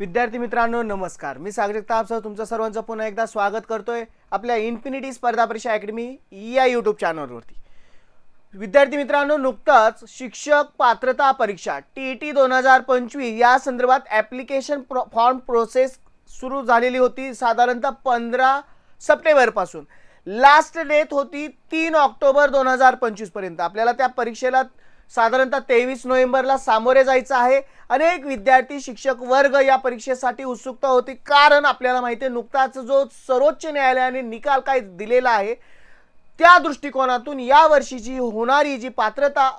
विद्यार्थी मित्रांनो नमस्कार. मी सागरिक सर तुमचं सर्वांचं पुन्हा एकदा स्वागत करतोय आपल्या इन्फिनिटी स्पर्धा परीक्षा अकॅडमी या यूट्यूब चॅनलवरती विद्यार्थी मित्रांनो नुकताच शिक्षक पात्रता परीक्षा टी ई टी दोन हजार पंचवीस या संदर्भात ॲप्लिकेशन प्रो फॉर्म प्रोसेस सुरू झालेली होती साधारणतः पंधरा सप्टेंबरपासून लास्ट डेट होती तीन ऑक्टोबर दोन हजार पंचवीसपर्यंत आपल्याला त्या परीक्षेला साधारणतः तेवीस नोव्हेंबरला सामोरे जायचं आहे. अनेक विद्यार्थी शिक्षक वर्ग या परीक्षेसाठी उत्सुकता होती. कारण आपल्याला माहिती आहे नुकताच जो सर्वोच्च न्यायालयाने निकाल काय दिलेला आहे त्या दृष्टिकोनातून या वर्षीची होणारी जी पात्रता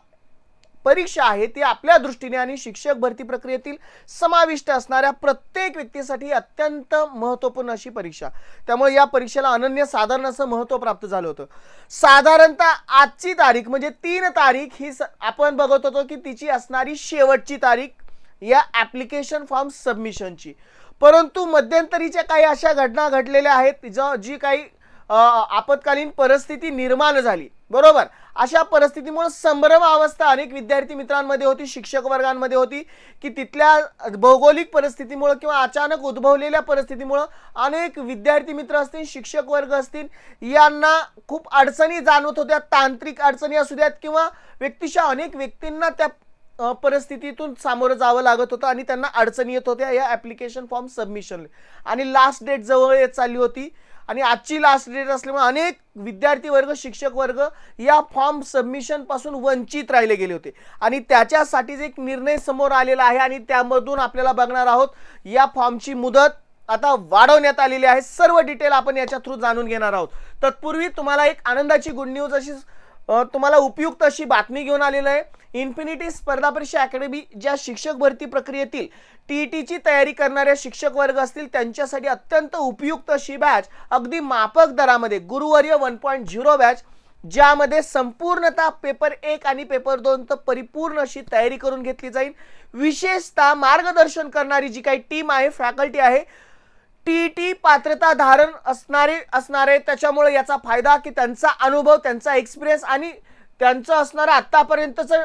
परीक्षा आहे ती आपल्या दृष्टीने आणि शिक्षक भरती प्रक्रियेतील समाविष्ट असणाऱ्या प्रत्येक व्यक्तीसाठी अत्यंत महत्त्वपूर्ण अशी परीक्षा. त्यामुळे या परीक्षेला अनन्य साधारण असं महत्त्व प्राप्त झालं होतं. साधारणतः आजची तारीख म्हणजे तीन तारीख ही स- आपण बघत होतो की तिची असणारी शेवटची तारीख या ॲप्लिकेशन फॉर्म सबमिशनची परंतु मध्यंतरीच्या काही अशा घटना घडलेल्या आहेत ज जी काही आपत्कालीन परिस्थिती निर्माण झाली. बरोबर? अशा परिस्थितीमुळे संभ्रम अवस्था अनेक विद्यार्थी मित्रांमध्ये होती शिक्षक वर्गांमध्ये होती की तिथल्या भौगोलिक परिस्थितीमुळं किंवा अचानक उद्भवलेल्या परिस्थितीमुळं अनेक विद्यार्थी मित्र असतील शिक्षक वर्ग असतील यांना खूप अडचणी जाणवत होत्या तांत्रिक अडचणी असू द्यात किंवा व्यक्तिशः अनेक व्यक्तींना त्या परिस्थितीतून सामोरं जावं लागत होतं आणि त्यांना अडचणी येत होत्या या ॲप्लिकेशन फॉर्म सबमिशन आणि लास्ट डेट जवळ येत चालली होती. आणि आजची लास्ट डेट असल्यामुळे अनेक विद्यार्थी वर्ग शिक्षक वर्ग या फॉर्म सबमिशनपासून वंचित राहिले गेले होते. आणि त्याच्यासाठीच एक निर्णय समोर आलेला आहे आणि त्यामधून आपल्याला बघणार आहोत या फॉर्मची मुदत आता वाढवण्यात आलेली आहे. सर्व डिटेल आपण याच्या थ्रू जाणून घेणार आहोत. तत्पूर्वी तुम्हाला एक आनंदाची गुड न्यूज अशी तुम्हाला उपयुक्त अशी बातमी घेऊन आलेलं आहे. इन्फिनिटी स्पर्धा परीक्षा अकॅडमी ज्या शिक्षक भरती प्रक्रियेतील टी टीची तयारी करणाऱ्या शिक्षक वर्ग असतील त्यांच्यासाठी अत्यंत उपयुक्त अशी बॅच अगदी मापक दरामध्ये गुरुवर्य वन पॉईंट झिरो बॅच ज्यामध्ये संपूर्णतः पेपर एक आणि पेपर दोन तर परिपूर्ण अशी तयारी करून घेतली जाईल. विशेषतः मार्गदर्शन करणारी जी काही टीम आहे फॅकल्टी आहे टी टी पात्रता धारण असणारे असणारे. त्याच्यामुळे याचा फायदा की त्यांचा अनुभव त्यांचा एक्सपिरियन्स आणि त्यांचं असणारं आत्तापर्यंतचं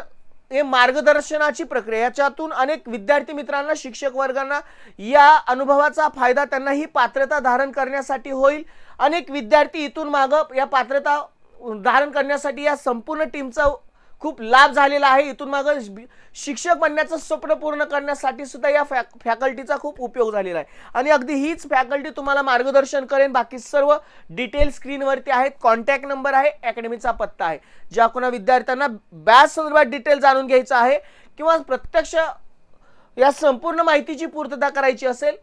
हे मार्गदर्शनाची प्रक्रिया. याच्यातून अनेक विद्यार्थी मित्रांना शिक्षक वर्गांना या अनुभवाचा फायदा त्यांना ही पात्रता धारण करण्यासाठी होईल. अनेक विद्यार्थी इथून मागं या पात्रता धारण करण्यासाठी या संपूर्ण टीमचा खूप लाभ झालेला आहे. इथून मागं शिक्षक बनण्याचं स्वप्न पूर्ण करण्यासाठी सुद्धा या फॅ फॅकल्टीचा खूप उपयोग झालेला आहे. आणि अगदी हीच फॅकल्टी तुम्हाला मार्गदर्शन करेन. बाकी सर्व डिटेल स्क्रीनवरती आहेत. कॉन्टॅक्ट नंबर आहे. अकॅडमीचा पत्ता आहे. ज्या कोणा विद्यार्थ्यांना बॅच संदर्भात डिटेल जाणून घ्यायचं आहे किंवा प्रत्यक्ष या संपूर्ण माहितीची पूर्तता करायची असेल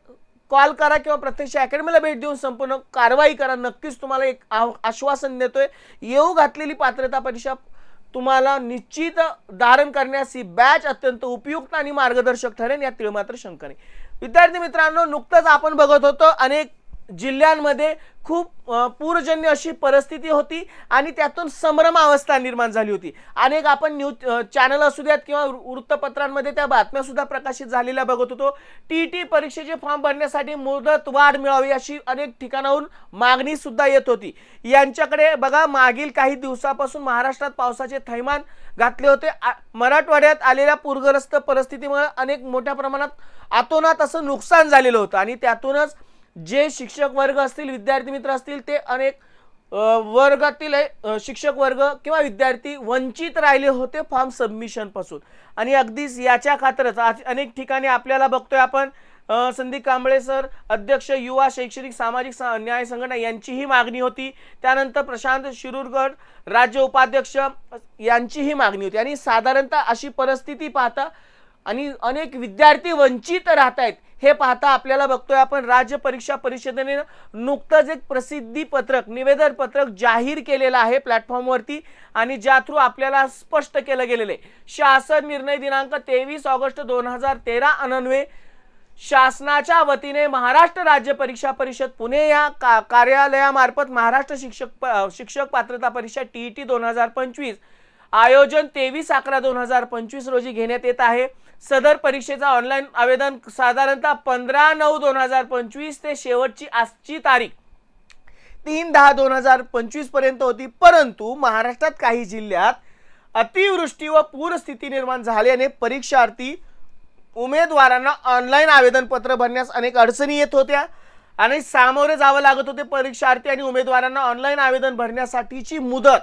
कॉल करा किंवा प्रत्यक्ष अकॅडमीला भेट देऊन संपूर्ण कारवाई करा. नक्कीच तुम्हाला एक आश्वासन देतोय. येऊ घातलेली पात्रता परीक्षा तुम्हाला निश्चित धारण करण्यास ही बॅच अत्यंत उपयुक्त आणि मार्गदर्शक ठरेल यात तीळ मात्र शंका नाही. विद्यार्थी मित्रांनो नुकतंच आपण बघत होतो अनेक जिल्ह्यांमध्ये खूप पूरजन्य अशी परिस्थिती होती आणि त्यातून संभ्रम अवस्था निर्माण झाली होती. अनेक आपण न्यूज चॅनल असू द्यात किंवा वृत्तपत्रांमध्ये त्या बातम्यासुद्धा प्रकाशित झालेल्या बघत होतो. टी टी परीक्षेचे फॉर्म भरण्यासाठी मुदत वाढ मिळावी अशी अनेक ठिकाणाहून मागणीसुद्धा येत होती. यांच्याकडे बघा मागील काही दिवसापासून महाराष्ट्रात पावसाचे थैमान घातले होते. आ- मराठवाड्यात आलेल्या पूरग्रस्त परिस्थितीमुळे अनेक मोठ्या प्रमाणात आतोनात असं नुकसान झालेलं होतं आणि त्यातूनच जे शिक्षक वर्ग असतील विद्यार्थी मित्र असतील ते अनेक वर्गातील शिक्षक वर्ग किंवा विद्यार्थी वंचित राहिले होते फॉर्म सबमिशनपासून. आणि अगदीच याच्या खातरच आज अनेक ठिकाणी आपल्याला बघतोय आपण संदीप कांबळे सर अध्यक्ष युवा शैक्षणिक सामाजिक सा- न्याय संघटना यांचीही मागणी होती. त्यानंतर प्रशांत शिरूरगड राज्य उपाध्यक्ष यांचीही मागणी होती. आणि साधारणतः अशी परिस्थिती पाहता आणि अनेक विद्यार्थी वंचित राहत आहेत हे पाहता आपल्याला बघतोय आपण राज्य परीक्षा परिषदेने नुकतंच एक प्रसिद्धी पत्रक निवेदन पत्रक जाहीर केलेलं आहे प्लॅटफॉर्मवरती आणि ज्या थ्रू आपल्याला स्पष्ट केलं गेलेलं आहे. शासन निर्णय दिनांक तेवीस ऑगस्ट दोन हजार तेरा अनन्वे शासनाच्या वतीने महाराष्ट्र राज्य परीक्षा परिषद पुणे या का कार्यालयामार्फत महाराष्ट्र शिक्षक प- शिक्षक पात्रता परीक्षा टी ई टी दोन हजार पंचवीस आयोजन तेवीस अकरा दोन हजार पंचवीस रोजी घेण्यात येत आहे. सदर परीक्षेचा ऑनलाईन आवेदन साधारणतः पंधरा नऊ दोन हजार पंचवीस ते शेवटची आजची तारीख. तीन दहा दोन हजार पंचवीसपर्यंत होती परंतु महाराष्ट्रात काही जिल्ह्यात अतिवृष्टी व पूरस्थिती निर्माण झाल्याने परीक्षार्थी उमेदवारांना ऑनलाईन आवेदनपत्र भरण्यास अनेक अडचणी येत होत्या. आणि सामोरे जावं लागत होते परीक्षार्थी आणि उमेदवारांना ऑनलाईन आवेदन भरण्यासाठीची मुदत.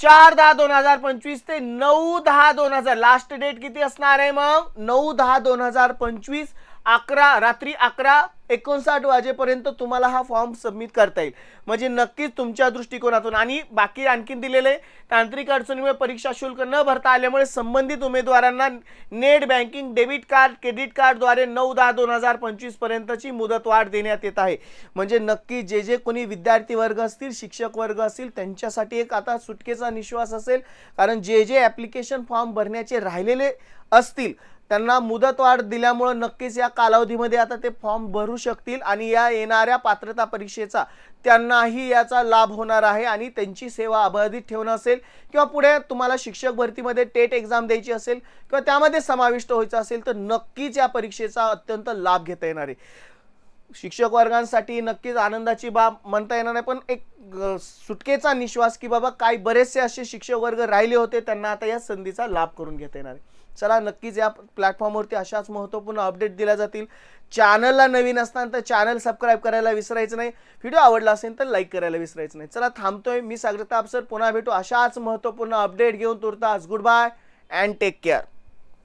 चार दहा दोन हजार पंचवीस ते नऊ दहा दोन हजार. लास्ट डेट किती असणार आहे मग? नऊ दहा दोन हजार पंचवीस. अकरा रात्री अकरा एकोणसाठ वाजेपर्यंत तुम्हाला हा फॉर्म सबमिट करता येईल. म्हणजे नक्कीच तुमच्या दृष्टिकोनातून आणि बाकी आणखीन दिलेले तांत्रिक अडचणीमुळे परीक्षा शुल्क न भरता आल्यामुळे संबंधित उमेदवारांना net banking debit card credit कार्डद्वारे नऊ दहा दोन हजार पंचवीसपर्यंतची मुदतवाढ देण्यात येत आहे. म्हणजे नक्की जे जे कोणी विद्यार्थी वर्ग असतील शिक्षक वर्ग असतील त्यांच्यासाठी एक आता सुटकेचा निश्वास असेल. कारण जे जे ॲप्लिकेशन फॉर्म भरण्याचे राहिलेले असतील त्यांना मुदतवाढ दिल्यामुळं नक्कीच या कालावधीमध्ये आता ते फॉर्म भरू शकतील आणि या येणाऱ्या पात्रता परीक्षेचा त्यांनाही याचा लाभ होणार आहे आणि त्यांची सेवा अबाधित ठेवणं असेल किंवा पुढे तुम्हाला शिक्षक भरतीमध्ये टेट एक्झाम द्यायची असेल किंवा त्यामध्ये समाविष्ट व्हायचं असेल तर नक्कीच या परीक्षेचा अत्यंत लाभ घेता येणार आहे. शिक्षक वर्गांसाठी नक्कीच आनंदाची बाब म्हणता येणार नाही पण एक सुटकेचा निश्वास की बाबा काही बरेचसे असे शिक्षक वर्ग राहिले होते त्यांना आता या संधीचा लाभ करून घेता येणार आहे. चला नक्कीच या प्लॅटफॉर्मवरती अशाच महत्त्वपूर्ण अपडेट दिल्या जातील. चॅनलला नवीन असताना तर चॅनल सबस्क्राईब करायला विसरायचं नाही. व्हिडिओ आवडला असेल तर लाईक करायला विसरायचं नाही. चला थांबतोय. मी सागरता सर पुन्हा भेटू अशाच महत्त्वपूर्ण अपडेट घेऊन तुरताच good bye and take care